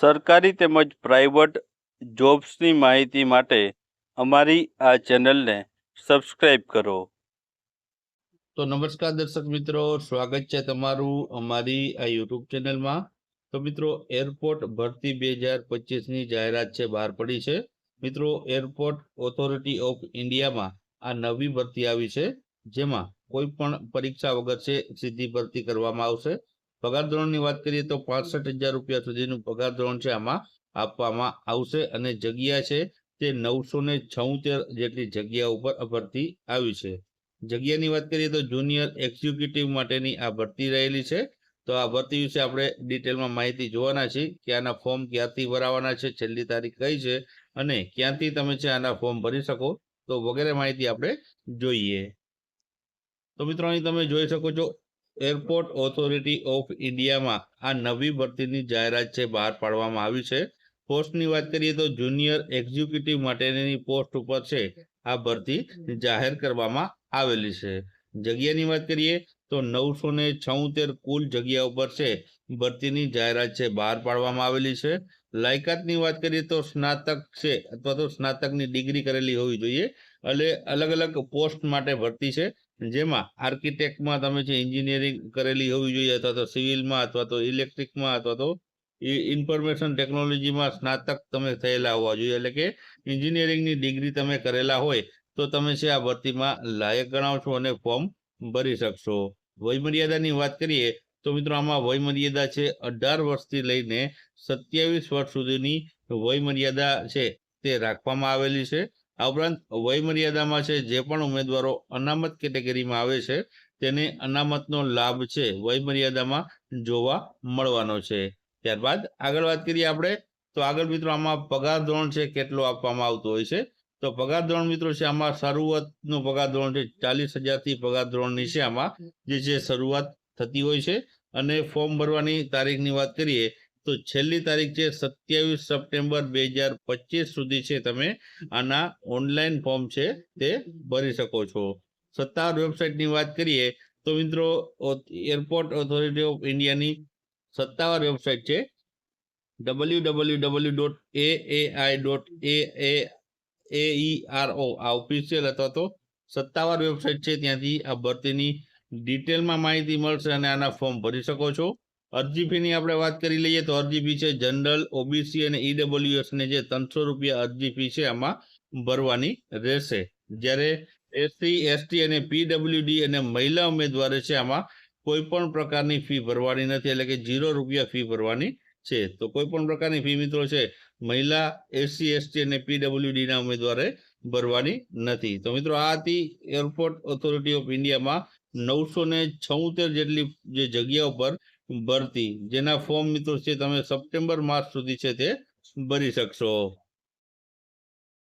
સરકારી તેમજ પ્રાઇવેટ જોબ્સની માહિતી માટે અમારી આ ચેનલને સબસ્ક્રાઇબ કરો. તો નમસ્કાર દર્શક મિત્રો, સ્વાગત છે તમારું અમારી આ યુટ્યુબ ચેનલમાં. તો મિત્રો, એરપોર્ટ ભરતી બે હજાર પચીસની જાહેરાત છે, બહાર પડી છે. મિત્રો, એરપોર્ટ ઓથોરિટી ઓફ ઇન્ડિયામાં આ નવી ભરતી આવી છે, જેમાં કોઈ પણ પરીક્ષા વગર છે સીધી ભરતી કરવામાં આવશે. પગાર ધોરણની વાત કરીએ તો પાસઠ હજાર રૂપિયા સુધીનું પગાર ધોરણ છે આમાં આપવામાં આવશે અને જગ્યા છે તે નવસો ને છોતેર જેટલી જગ્યા ઉપર ભરતી આવી છે. જગ્યાની વાત કરીએ તો જુનિયર એક્ઝિક્યુટિવ માટેની આ ભરતી રહેલી છે. તો આ ભરતી વિશે આપણે ડિટેલમાં માહિતી જોવાના છીએ કે આના ફોર્મ ક્યાંથી ભરાવાના છે, છેલ્લી તારીખ કઈ છે અને ક્યાંથી તમે છે આના ફોર્મ ભરી શકો તો વગેરે માહિતી આપણે જોઈએ. તો મિત્રો અહીં તમે જોઈ શકો છો એરપોર્ટ ઓથોરિટી ઓફ ઇન્ડિયામાં આ નવી ભરતીની જાહેરાત છે, બહાર પાડવામાં આવી છે. પોસ્ટની વાત કરીએ તો જુનિયર એક્ઝિક્યુટિવ માટેની પોસ્ટ ઉપર છે, આ ભરતી જાહેર કરવામાં આવેલી છે. જગ્યાની વાત કરીએ તો નવસો ને છઉતેર કુલ જગ્યા ઉપર છે. ભરતીની જાહેરાત છે. બહાર પાડવામાં આવેલી છે. લાયકાતની વાત કરીએ તો સ્નાતક છે અથવા તો સ્નાતકની ડિગ્રી કરેલી હોવી જોઈએ. એટલે અલગ અલગ પોસ્ટ માટે ભરતી છે. જેમાં આર્કિટેક્ટમાં તમે છે એન્જિનિયરિંગ કરેલી હોવી જોઈએ અથવા તો સિવિલમાં અથવા તો ઇલેક્ટ્રિકમાં અથવા તો ઇન્ફોર્મેશન ટેકનોલોજીમાં સ્નાતક તમે થયેલા હોવા જોઈએ. એટલે કે એન્જિનિયરિંગની ડિગ્રી તમે કરેલા હોય તો તમે છે આ ભરતીમાં લાયક ગણાવશો અને ફોર્મ ભરી શકશો. વયમર્યાદાની વાત કરીએ તો મિત્રો આમાં વયમર્યાદા છે અઢાર વર્ષથી લઈને સત્યાવીસ વર્ષ સુધીની વયમર્યાદા છે તે રાખવામાં આવેલી છે. આ ઉપરાંત વયમર્યાદામાં છે જે પણ ઉમેદવારો અનામત કેટેગરીમાં આવે છે તેને અનામતનો લાભ છે વયમર્યાદામાં જોવા મળવાનો છે. ત્યારબાદ આગળ વાત કરીએ આપણે તો આગળ મિત્રો આમાં પગાર ધોરણ છે કેટલો આપવામાં આવતો હોય છે તો પગાર ધોરણ મિત્રો છે આમાં શરૂઆતનું પગાર ધોરણ છે, ચાલીસ હજારથી પગાર ધોરણની છે આમાં, જે છે શરૂઆત થતી હોય છે. અને ફોર્મ ભરવાની તારીખની વાત કરીએ, તો છેલ્લી તારીખ છે સત્યાવીસ સપ્ટેમ્બર બે હજાર પચીસ સુધી છે તમે આના ઓનલાઈન ફોર્મ છે તે ભરી શકો છો. સત્તાવાર વેબસાઇટની વાત કરીએ, તો મિત્રો એરપોર્ટ ઓથોરિટી ઓફ ઇન્ડિયાની સત્તાવાર વેબસાઇટ છે, W W W dot A I dot A A aero આ ઓફિશિયલ અથવા તો. સત્તાવાર વેબસાઇટ છે ત્યાંથી આ ભરતીની ડિટેલમાં માહિતી મળશે અને આના ફોર્મ ભરી શકો છો. અરજી ફીની આપણે વાત કરી લઈએ તો અરજી ફી છે જનરલ ઓબીસી અને ઈડબ્લ્યુએસને જે ત્રણસો રૂપિયા અરજી ફી છે આમાં ભરવાની રહેશે. જ્યારે એસસી એસટી અને પીડબ્લ્યુડી અને મહિલા ઉમેદવારે છે આમાં કોઈ પણ પ્રકારની ફી ભરવાની નથી. એટલે કે ઝીરો રૂપિયા ફી ભરવાની છે. તો કોઈ પણ પ્રકારની ફી મિત્રો છે, મહિલા એસસી એસટી અને પીડબ્લ્યુડી ના ઉમેદવારે ભરવાની નથી. તો મિત્રો આ હતી એરપોર્ટ ઓથોરિટી ઓફ ઇન્ડિયામાં નવસો ને છોતેર જેટલી જે જગ્યાઓ પર ભરતી. જેના ફોર્મ મિત્રો છે, તમે સપ્ટેમ્બર માસ સુધી છે તે ભરી શકશો.